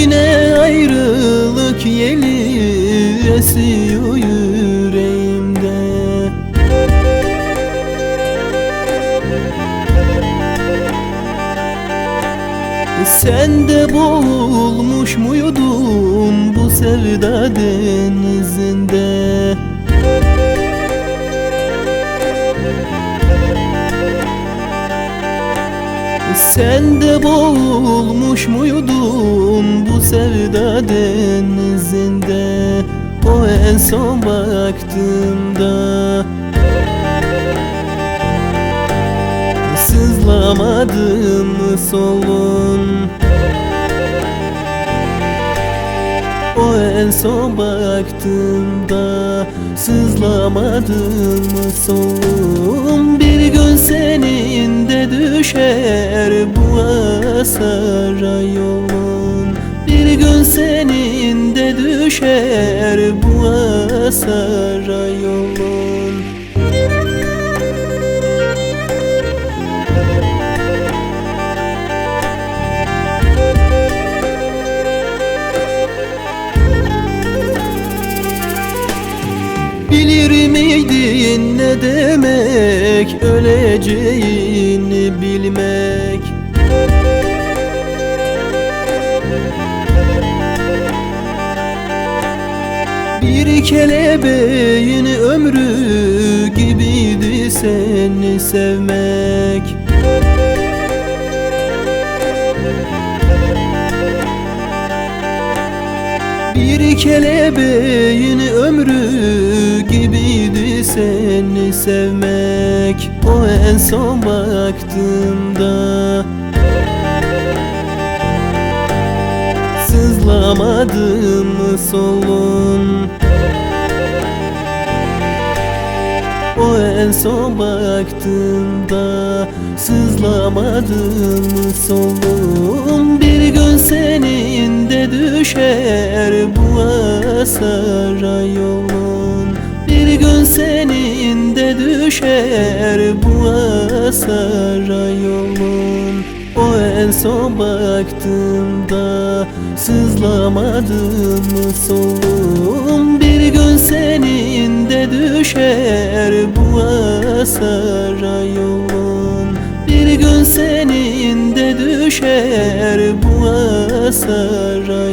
Sevmek yeli esiyor yüreğimde. Sen de boğulmuş muydun bu sevda denizinde? Sen de boğulmuş muydun sevda denizinde O en son baktığımda. Sızlamadın mı solun. O en son baktığımda Sızlamadın mı solun. Bir gün senin de düşer bu asara yolun senin de düşer bu asara yolun Bilir miydin ne demek öleceğini bilmek Bir kelebeğin ömrü gibiydi seni sevmek. Bir kelebeğin ömrü gibiydi seni sevmek. O en son baktığımda Sızlamadın mı solun. O en son baktığımda Sızlamadın mı solun. Bir gün senin de düşer bu asara yolun. Bir gün senin de düşer bu asara yolun O en son baktığımda Sızlamadın mı solun Bir gün senin de düşer bu asara yolun. Bir gün senin de düşer bu asara